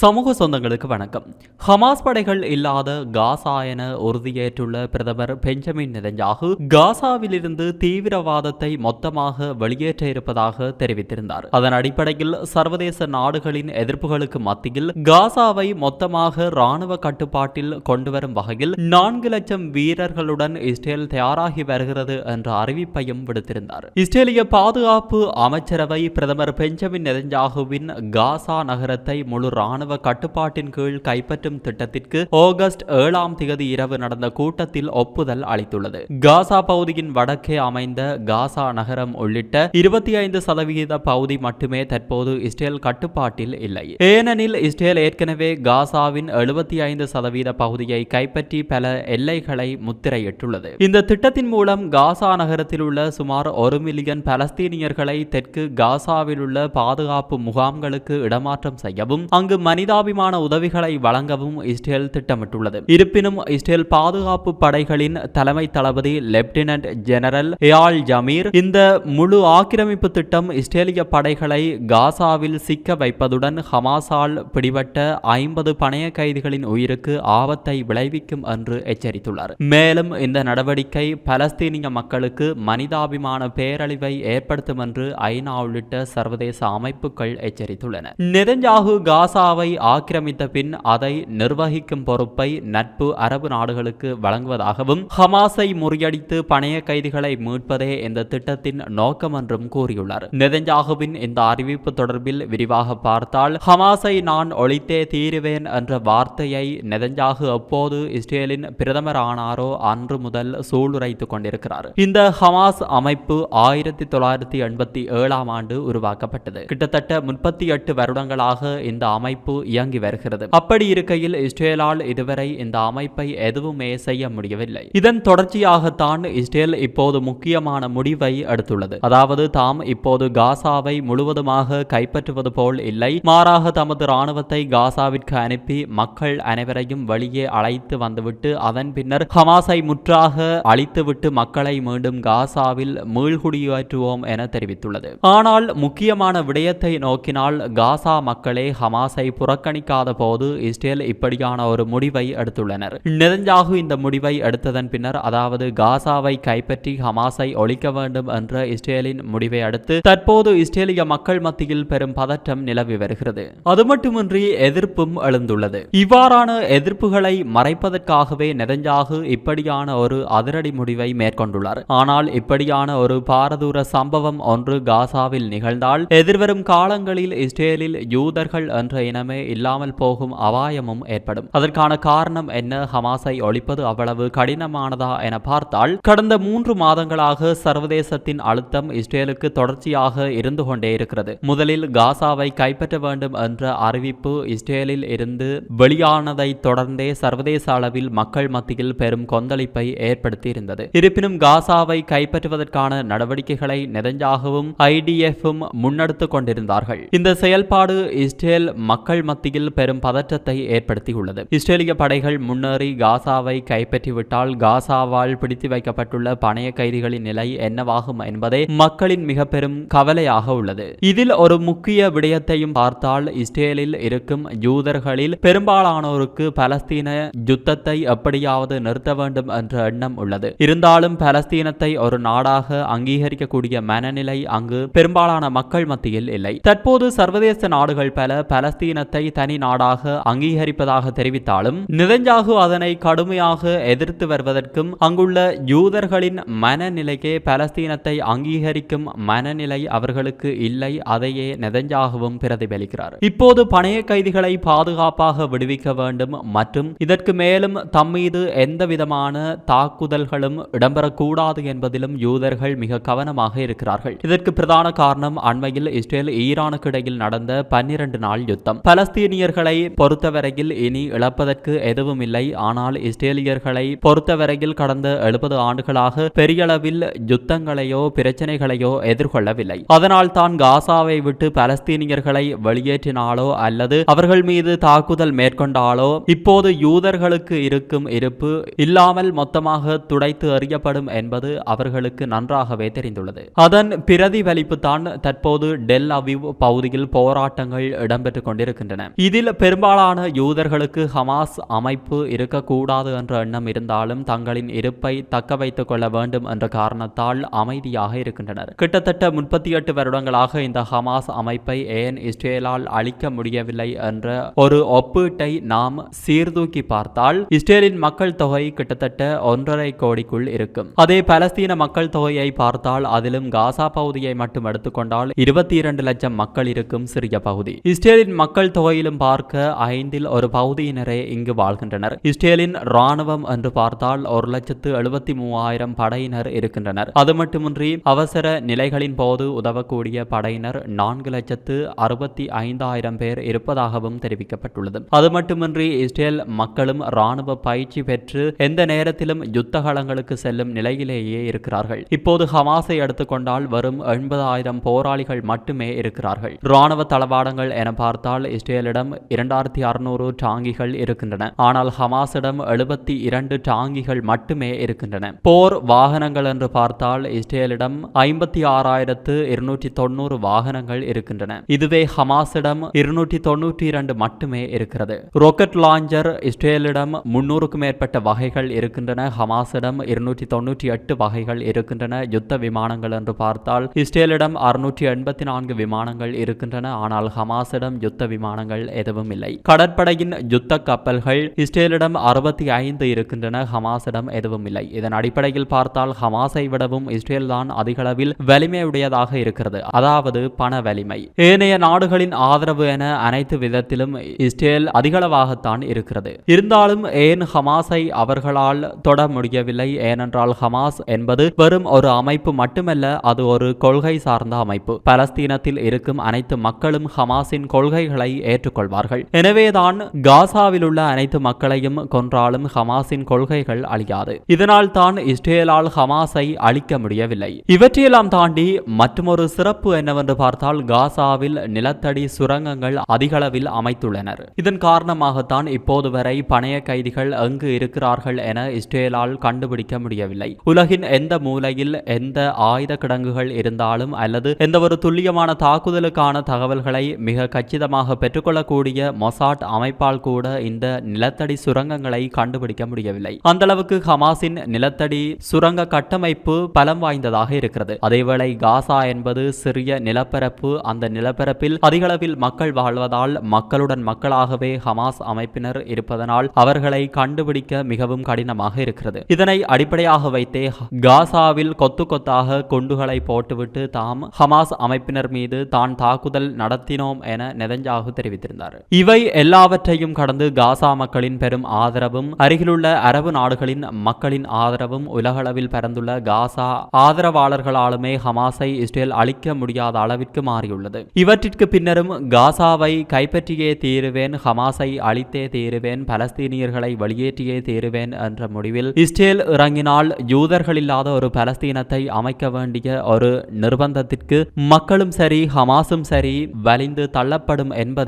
சமூக சொந்தங்களுக்கு வணக்கம். ஹமாஸ் படைகள் இல்லாத காசா என உறுதியேற்றுள்ள பிரதமர் பெஞ்சமின் நெதஞ்சாகு காசாவிலிருந்து தீவிரவாதத்தை மொத்தமாக வெளியேற்ற இருப்பதாக தெரிவித்திருந்தார். அதன் அடிப்படையில் சர்வதேச நாடுகளின் எதிர்ப்புகளுக்கு மத்தியில் காசாவை மொத்தமாக ராணுவ கட்டுப்பாட்டில் கொண்டுவரும் வகையில் நான்கு லட்சம் வீரர்களுடன் இஸ்ரேல் தயாராகி வருகிறது என்ற அறிவிப்பையும் விடுத்திருந்தார். இஸ்ரேலிய பாதுகாப்பு அமைச்சரவை பிரதமர் பெஞ்சமின் நெதஞ்சாகுவின் காசா நகரத்தை முழு ராணுவ இராணுவ கட்டுப்பாட்டின் கீழ் கைப்பற்றும் திட்டத்திற்கு ஆகஸ்ட் ஏழாம் திகதி இரவு நடந்த கூட்டத்தில் ஒப்புதல் அளித்துள்ளது. காசா பகுதியின் வடக்கே அமைந்த காசா நகரம் உள்ளிட்ட இருபத்தி ஐந்து சதவிகித பகுதி மட்டுமே தற்போது இஸ்ரேல் கட்டுப்பாட்டில் இல்லை. ஏனெனில் இஸ்ரேல் ஏற்கனவே காசாவின் எழுபத்தி ஐந்து சதவீத பகுதியை கைப்பற்றி பல எல்லைகளை முத்திரையிட்டுள்ளது. இந்த திட்டத்தின் மூலம் காசா நகரத்தில் உள்ள சுமார் ஒரு மில்லியன் பலஸ்தீனியர்களை தெற்கு காசாவில் உள்ள பாதுகாப்பு முகாம்களுக்கு இடமாற்றம் செய்யவும் அங்கு மனித மனிதாபிமான உதவிகளை வழங்கவும் இஸ்ரேல் திட்டமிட்டுள்ளது. இருப்பினும் இஸ்ரேல் பாதுகாப்பு படைகளின் தலைமை தளபதி லெப்டினன்ட் ஜெனரல் ஏஆல் ஜமீர் இந்த முழு ஆக்கிரமிப்பு திட்டம் இஸ்ரேலிய படைகளை காசாவில் சிக்க வைப்பதுடன் ஹமாஸால் பிடிபட்ட ஐம்பது பணைய கைதிகளின் உயிருக்கு ஆபத்தை விளைவிக்கும் என்று எச்சரித்துள்ளார். மேலும் இந்த நடவடிக்கை பலஸ்தீனிய மக்களுக்கு மனிதாபிமான பேரழிவை ஏற்படுத்தும் என்று ஐநா உள்ளிட்ட சர்வதேச அமைப்புகள் எச்சரித்துள்ளன. நெதஞ்சாகு காசாவை ஆக்கிரமித்த பின் அதை நிர்வகிக்கும் பொறுப்பை நட்பு அரபு நாடுகளுக்கு வழங்குவதாகவும் ஹமாஸை முறியடித்து பணைய கைதிகளை மீட்பதே இந்த திட்டத்தின் நோக்கம் என்றும் கூறியுள்ளார். நெதஞ்சாகுவின் இந்த அறிவிப்பு தொடர்பில் விரிவாக பார்த்தால் ஹமாஸை நான் ஒழித்தே தீருவேன் என்ற வார்த்தையை நெதஞ்சாகு அப்போது இஸ்ரேலின் பிரதமர் ஆனாரோ அன்று முதல் சூளுரைத்துக் கொண்டிருக்கிறார். இந்த ஹமாஸ் அமைப்பு ஆயிரத்தி தொள்ளாயிரத்தி எண்பத்தி ஏழாம் ஆண்டு உருவாக்கப்பட்டது. கிட்டத்தட்ட முப்பத்தி எட்டு வருடங்களாக இந்த அமைப்பு இயங்கி வருகிறது. அப்படி இருக்கையில் இஸ்ரேலால் இதுவரை இந்த அமைப்பை எதுவுமே செய்ய முடியவில்லை. இதன் தொடர்ச்சியாகத்தான் இஸ்ரேல் இப்போது முக்கியமான முடிவை எடுத்துள்ளது. அதாவது தாம் இப்போது காசாவை முழுவதுமாக கைப்பற்றுவது போல் இல்லை. மாறாக தமது ராணுவத்தை காசாவிற்கு அனுப்பி மக்கள் அனைவரையும் வெளியே அழைத்து வந்துவிட்டு அதன் பின்னர் ஹமாஸை முற்றாக அழித்துவிட்டு மக்களை மீண்டும் காசாவில் மீள்குடியேற்றுவோம் என தெரிவித்துள்ளது. ஆனால் முக்கியமான விடயத்தை நோக்கினால் காசா மக்களே ஹமாஸை புறக்கணிக்காத போது இஸ்ரேல் இப்படியான ஒரு முடிவை எடுத்துள்ளனர். நெதஞ்சாகு இந்த முடிவை எடுத்ததன் பின்னர் அதாவது காசாவை கைப்பற்றி ஹமாஸை ஒழிக்க வேண்டும் என்ற இஸ்ரேலின் முடிவை அடுத்து தற்போது இஸ்ரேலிய மக்கள் மத்தியில் பெரும் பதற்றம் நிலவி வருகிறது. அது மட்டுமின்றி எதிர்ப்பும் எழுந்துள்ளது. இவ்வாறான எதிர்ப்புகளை மறைப்பதற்காகவே நெதஞ்சாகு இப்படியான ஒரு அதிரடி முடிவை மேற்கொண்டுள்ளார். ஆனால் இப்படியான ஒரு பாரதூர சம்பவம் ஒன்று காசாவில் நிகழ்ந்தால் எதிர்வரும் காலங்களில் இஸ்ரேலில் யூதர்கள் என்ற இனம் இல்லாமல் போகும் அபாயமும் ஏற்படும். அதற்கான காரணம் என்ன? ஹமாஸை ஒழிப்பது அவ்வளவு கடினமானதா என பார்த்தால் கடந்த மூன்று மாதங்களாக சர்வதேசத்தின் அழுத்தம் இஸ்ரேலுக்கு தொடர்ச்சியாக இருந்து கொண்டே இருக்கிறது. முதலில் காசாவை கைப்பற்ற வேண்டும் என்ற அறிவிப்பு இஸ்ரேலில் இருந்து வெளியானதை தொடர்ந்தே சர்வதேச அளவில் மக்கள் மத்தியில் பெரும் கொந்தளிப்பை ஏற்படுத்தியிருந்தது. இருப்பினும் காசாவை கைப்பற்றுவதற்கான நடவடிக்கைகளை நெதஞ்சாகவும் ஐடிஎஃப்பும் முன்னெடுத்து கொண்டிருந்தார்கள். இந்த செயல்பாடு இஸ்ரேல் மக்கள் மத்தியில் பெரும் பதற்றத்தை ஏற்படுத்தியுள்ளது. இஸ்ரேலிய படைகள் முன்னேறி காசாவை கைப்பற்றிவிட்டால் காசாவால் பிடித்து வைக்கப்பட்டுள்ள பணைய கைதிகளின் நிலை என்னவாகும் என்பதே மக்களின் மிக பெரும் கவலையாக உள்ளது. இதில் ஒரு முக்கிய விடயத்தையும் பார்த்தால் இஸ்ரேலில் இருக்கும் யூதர்களில் பெரும்பாலானோருக்கு பலஸ்தீன யுத்தத்தை எப்படியாவது நிறுத்த வேண்டும் என்ற எண்ணம் உள்ளது. இருந்தாலும் பலஸ்தீனத்தை ஒரு நாடாக அங்கீகரிக்கக்கூடிய மனநிலை அங்கு பெரும்பாலான மக்கள் மத்தியில் இல்லை. தற்போது சர்வதேச நாடுகள் பல பலஸ்தீன இனத்தை தனி நாடாக அங்கீகரிப்பதாக தெரிவித்தாலும் நிதஞ்சாகு அதனை கடுமையாக எதிர்த்து வருவதற்கும் அங்குள்ள யூதர்களின் மனநிலைக்கே பலஸ்தீனத்தை அங்கீகரிக்கும் மனநிலை அவர்களுக்கு இல்லை அதையே நெதஞ்சாகவும் பிரதிபலிக்கிறார். இப்போது பணைய கைதிகளை பாதுகாப்பாக விடுவிக்க வேண்டும் மற்றும் இதற்கு மேலும் தம்மீது எந்த விதமான தாக்குதல்களும் இடம்பெறக்கூடாது என்பதிலும் யூதர்கள் மிக கவனமாக இருக்கிறார்கள். இதற்கு பிரதான காரணம் அண்மையில் இஸ்ரேல் ஈரானுக்கு இடையில் நடந்த பன்னிரண்டு நாள் யுத்தம். பலஸ்தீனியர்களை பொறுத்தவரையில் இனி இழப்பதற்கு எதுவும் இல்லை ஆனால் இஸ்ரேலியர்களை பொறுத்தவரையில் கடந்த எழுபது ஆண்டுகளாக பெரியளவில் யுத்தங்களையோ பிரச்சனைகளையோ எதிர்கொள்ளவில்லை. அதனால் தான் காசாவை விட்டு பலஸ்தீனியர்களை வெளியேற்றினாலோ அல்லது அவர்கள் மீது தாக்குதல் மேற்கொண்டாலோ இப்போது யூதர்களுக்கு இருக்கும் இருப்பு இல்லாமல் மொத்தமாக துடைத்து எறியப்படும் என்பது அவர்களுக்கு நன்றாகவே தெரிந்துள்ளது. அதன் பிரதிபலிப்பு தான் தற்போது டெல் அவிவ் பகுதியில் போராட்டங்கள் இடம்பெற்றுக் கொண்டிருக்கின்றன. இருக்கின்றன. இதில் பெரும்பாலான யூதர்களுக்கு ஹமாஸ் அமைப்பு இருக்கக்கூடாது என்ற எண்ணம் இருந்தாலும் தங்களின் இருப்பை தக்க வைத்துக் கொள்ள வேண்டும் என்ற காரணத்தால் அமைதியாக இருக்கின்றனர். கிட்டத்தட்ட முப்பத்தி எட்டு வருடங்களாக இந்த ஹமாஸ் அமைப்பை ஏன் இஸ்ரேலால் அழிக்க முடியவில்லை என்ற ஒரு ஒப்பீட்டை நாம் சீர்தூக்கி பார்த்தால் இஸ்ரேலின் மக்கள் தொகை கிட்டத்தட்ட ஒன்றரை கோடிக்குள் இருக்கும். அதே பலஸ்தீன மக்கள் தொகையை பார்த்தால் அதிலும் காசா பகுதியை மட்டும் எடுத்துக்கொண்டால் இருபத்தி இரண்டு லட்சம் மக்கள் இருக்கும் சிறிய பகுதி. இஸ்ரேலின் மக்கள் தொகையிலும் பார்க்க ஐந்தில் ஒரு பகுதியினரே இங்கு வாழ்கின்றனர். இஸ்ரேலின் ராணுவம் என்று பார்த்தால் ஒரு லட்சத்து எழுபத்தி மூவாயிரம் படையினர் இருக்கின்றனர். அது மட்டுமின்றி அவசர நிலைகளின் போது உதவக்கூடிய படையினர் நான்கு லட்சத்து அறுபத்தி ஐந்தாயிரம் பேர் இருப்பதாகவும் தெரிவிக்கப்பட்டுள்ளது. அது மட்டுமின்றி இஸ்ரேல் மக்களும் ராணுவ பயிற்சி பெற்று எந்த நேரத்திலும் யுத்த களங்களுக்கு செல்லும் நிலையிலேயே இருக்கிறார்கள். இப்போது ஹமாஸை எடுத்துக்கொண்டால் வரும் எண்பதாயிரம் போராளிகள் மட்டுமே இருக்கிறார்கள். ராணுவ தளவாடங்கள் என பார்த்தால் இஸ்ரேலிடம் இரண்டாயிரத்தி அறுநூறு டாங்கிகள் இருக்கின்றன. ஆனால் ஹமாஸிடம் எழுபத்தி இரண்டு டாங்கிகள் மட்டுமே இருக்கின்றன. போர் வாகனங்கள் என்று பார்த்தால் இஸ்ரேலிடம் ஐம்பத்தி ஆறாயிரத்து இருநூற்றி தொண்ணூறு வாகனங்கள் இருக்கின்றன. இதுவே ஹமாஸிடம் இருநூற்றி தொண்ணூற்றி இரண்டு மட்டுமே இருக்கிறது. ராக்கெட் லாஞ்சர் இஸ்ரேலிடம் முன்னூறுக்கும் மேற்பட்ட வகைகள் இருக்கின்றன. ஹமாஸிடம் இருநூற்றி தொண்ணூற்றி எட்டு வகைகள் இருக்கின்றன. யுத்த விமானங்கள் என்று பார்த்தால் இஸ்ரேலிடம் அறுநூற்றி எண்பத்தி நான்கு விமானங்கள் இருக்கின்றன. ஆனால் ஹமாஸிடம் யுத்த விமானம் விமானங்கள் எதுவும் இல்லை. கடற்படையின் யுத்த கப்பல்கள் இஸ்ரேலிடம் அறுபத்தி ஐந்து இருக்கின்றன ஹமாஸிடம் எதுவும் இல்லை. இதன் அடிப்படையில் பார்த்தால் ஹமாஸை விடவும் இஸ்ரேல் தான் அதிகளவில் வலிமையுடையதாக இருக்கிறது. அதாவது பண வலிமை. ஏனைய நாடுகளின் ஆதரவு என அனைத்து விதத்திலும் இஸ்ரேல் அதிகளவாகத்தான் இருக்கிறது. இருந்தாலும் ஏன் ஹமாஸை அவர்களால் தொட முடியவில்லை? ஏனென்றால் ஹமாஸ் என்பது வெறும் ஒரு அமைப்பு மட்டுமல்ல அது ஒரு கொள்கை சார்ந்த அமைப்பு. பலஸ்தீனத்தில் இருக்கும் அனைத்து மக்களும் ஹமாஸின் கொள்கைகளை ஏற்றுக்கொள்வார்கள். எனவேதான் காசாவில் உள்ள அனைத்து மக்களையும் கொன்றாலும் ஹமாஸின் கொள்கைகள் அழியாது. இதனால் தான் இஸ்ரேலால் ஹமாஸை அழிக்க முடியவில்லை. இவற்றையெல்லாம் தாண்டி மற்றொரு சிறப்பு என்னவென்று பார்த்தால் காசாவில் நிலத்தடி சுரங்கங்கள் அதிகளவில் அமைத்துள்ளனர். இதன் காரணமாகத்தான் இப்போது வரை பணைய கைதிகள் எங்கு இருக்கிறார்கள் என இஸ்ரேலால் கண்டுபிடிக்க முடியவில்லை. உலகின் எந்த மூலையில் எந்த ஆயுத கிடங்குகள் இருந்தாலும் அல்லது எந்த ஒரு துல்லியமான தாக்குதலுக்கான தகவல்களை மிக கச்சிதமாக பெற்றுக்கொள்ளக்கூடிய மொசாட் அமைப்பால் கூட இந்த நிலத்தடி சுரங்கங்களை கண்டுபிடிக்க முடியவில்லை. அந்த அளவுக்கு ஹமாஸின் நிலத்தடி சுரங்க கட்டமைப்பு பலம் வாய்ந்ததாக இருக்கிறது. அதேவேளை காசா என்பது சிறிய நிலப்பரப்பு அந்த நிலப்பரப்பில் அதிகளவில் மக்கள் வாழ்வதால் மக்களுடன் மக்களாகவே ஹமாஸ் அமைப்பினர் இருப்பதனால் அவர்களை கண்டுபிடிக்க மிகவும் கடினமாக இருக்கிறது. இதனை அடிப்படையாக வைத்தே காசாவில் கொத்து கொத்தாக குண்டுகளை போட்டுவிட்டு தாம் ஹமாஸ் அமைப்பினர் மீது தான் தாக்குதல் நடத்தினோம் என நெதஞ்சாகு தெரிவித்திருந்தார். இவை எல்லாவற்றையும் கடந்து காசா மக்களின் பெரும் ஆதரவும் அருகிலுள்ள அரபு நாடுகளின் மக்களின் ஆதரவும் உலகளவில் பரந்துள்ள காசா ஆதரவாளர்களாலுமே ஹமாஸை இஸ்ரேல் அளிக்க முடியாத அளவிற்கு மாறியுள்ளது. இவற்றிற்கு பின்னரும் காசாவை கைப்பற்றியே தீருவேன் ஹமாஸை அழித்தே தீருவேன் பலஸ்தீனியர்களை வெளியேற்றியே தீருவேன் என்ற முடிவில் இஸ்ரேல் இறங்கினால் யூதர்கள் இல்லாத ஒரு பலஸ்தீனத்தை அமைக்க வேண்டிய ஒரு நிர்பந்தத்திற்கு மக்களும் சரி ஹமாஸும் சரி வலிந்து தள்ளப்படும் என்பது